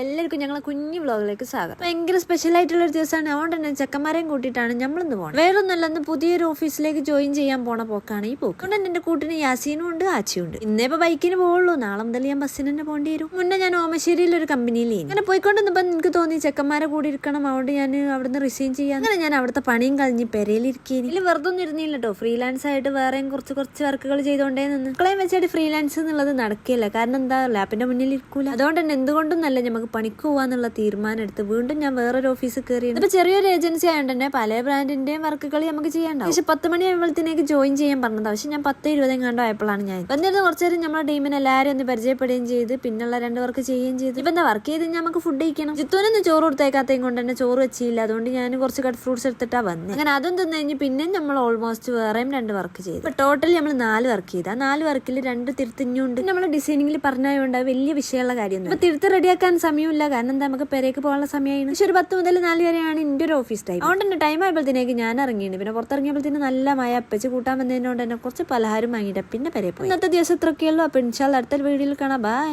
എല്ലാവർക്കും ഞങ്ങളെ കുഞ്ഞു വ്ളോഗിലേക്ക് സ്വാഗതം. ഭയങ്കര സ്പെഷ്യൽ ആയിട്ടുള്ള ഒരു ദിവസമാണ്. അതുകൊണ്ട് തന്നെ ചെക്കന്മാരെയും കൂട്ടിയിട്ടാണ് നമ്മളിന്ന് പോകുന്നത് വേറൊന്നുമല്ല ഒന്ന് പുതിയൊരു ഓഫീസിലേക്ക് ജോയിൻ ചെയ്യാൻ പോണ പോക്കാണ് ഈ പോക്ക്. അതുകൊണ്ട് എന്റെ കൂട്ടിന് യാസീനും ഉണ്ട് ആച്ചിയും ഉണ്ട്. ഇന്നേ ഇപ്പൊ ബൈക്കിന് പോകുള്ളൂ നാളെ മുതൽ ഞാൻ ബസ്സിന് തന്നെ പോകേണ്ടി വരും. മുന്നേ ഞാൻ ഓമശ്ശേരിയിൽ ഒരു കമ്പനിയിൽ അങ്ങനെ പോയിക്കൊണ്ടിരുന്നപ്പോൾ എനിക്ക് തോന്നി ചെക്കന്മാരെ കൂടി ഇരിക്കണം. അതുകൊണ്ട് ഞാൻ അവിടുന്ന് റിസൈൻ ചെയ്യാൻ. അങ്ങനെ ഞാൻ അവിടുത്തെ പണിയും കഴിഞ്ഞ് പെരയിലിരിക്കുകയും ഇതിൽ വെറുതെ ഒന്നും ഇരുന്നില്ല കേട്ടോ ഫ്രീലാൻസ് ആയിട്ട് വേറെയും കുറച്ച് കുറച്ച് വർക്കുകൾ ചെയ്തുകൊണ്ടേ നിന്ന്. മക്കളെയും ഫ്രീലാൻസ് എന്നുള്ളത് നടക്കില്ല കാരണം എന്താ ലാപ്പിന്റെ മുന്നിൽ ഇരിക്കൂല. അതുകൊണ്ട് തന്നെ എന്തുകൊണ്ടും നല്ല നമുക്ക് പണിക്ക് പോവാന്നുള്ള തീരുമാനം എടുത്ത് വീണ്ടും ഞാൻ വേറൊരു ഓഫീസിൽ കയറി ഇപ്പൊ ചെറിയൊരു ഏജൻസി ആയതുകൊണ്ട് തന്നെ പല ബ്രാൻഡിന്റെയും വർക്കുകൾ നമുക്ക് ചെയ്യണ്ടോ പക്ഷെ പത്ത് മണി ആകുമ്പോഴത്തേക്ക് ജോയിൻ ചെയ്യാൻ പറഞ്ഞത്. പക്ഷെ ഞാൻ പത്ത് ഇരുപതും കണ്ടോ ആയപ്പോഴാണ് ഞാൻ. വന്നിരുന്ന കുറച്ച് നേരം നമ്മുടെ ടീമിനെ എല്ലാവരും ഒന്ന് പരിചയപ്പെടുകയും ചെയ്ത് പിന്നുള്ള രണ്ട് വർക്ക് ചെയ്യുകയും ചെയ്തു. ഇപ്പൊ എന്താ വർക്ക് ചെയ്ത് നമുക്ക് ഫുഡ് കഴിക്കണം. ചിത്തൂനൊന്നും ചോറ് കൊടുത്തേക്കാത്തേം കൊണ്ട് തന്നെ ചോറ് വെച്ചില്ല. അതുകൊണ്ട് ഞാൻ കുറച്ച് കട്ട് ഫ്രൂട്ട്സ് എടുത്തിട്ടാ വന്നത് അങ്ങനെ അതും തിന്നു കഴിഞ്ഞ് പിന്നെ നമ്മൾ ഓൾമോസ്റ്റ് വേറെയും രണ്ട് വർക്ക് ചെയ്തു. ഇപ്പൊ ടോട്ടൽ നമ്മൾ നാല് വർക്ക് ചെയ്ത്. ആ നാല് വർക്കിൽ രണ്ട് തിരുത്തിഞ്ഞുണ്ട്. നമ്മൾ ഡിസൈനിങ്ങിൽ പറഞ്ഞതുകൊണ്ട് വലിയ വിഷയമുള്ള കാര്യമൊന്നും ഇപ്പൊ തിരുത്ത് റെഡിയാക്കാൻ സമയമില്ല. കാരണം എന്താ നമുക്ക് പെരേക്ക് പോകാനുള്ള സമയമാണ് പക്ഷെ ഒരു പത്ത് മുതൽ നാല് വരെയാണ് എന്റെ ഒരു ഓഫീസ് ടൈം അതുകൊണ്ട് തന്നെ ടൈം ആയപ്പോഴത്തേക്ക് ഞാൻ ഇറങ്ങിയിട്ടുണ്ട് പിന്നെ പുറത്തിറങ്ങിയപ്പോഴത്തേന് നല്ല മഴ. അപ്പച്ച് കൂട്ടാൻ വന്നതിനോണ്ട് തന്നെ കുറച്ച് പലഹാരം വാങ്ങിയിട്ട് പിന്നെ പെരേ പോയി. ഇന്നത്തെ ദിവസം ഇത്രയൊക്കെയുള്ളൂ അപ്പൊ ഇൻഷാല്ല അടുത്ത വീഡിയോയിൽ കാണാം. ബൈ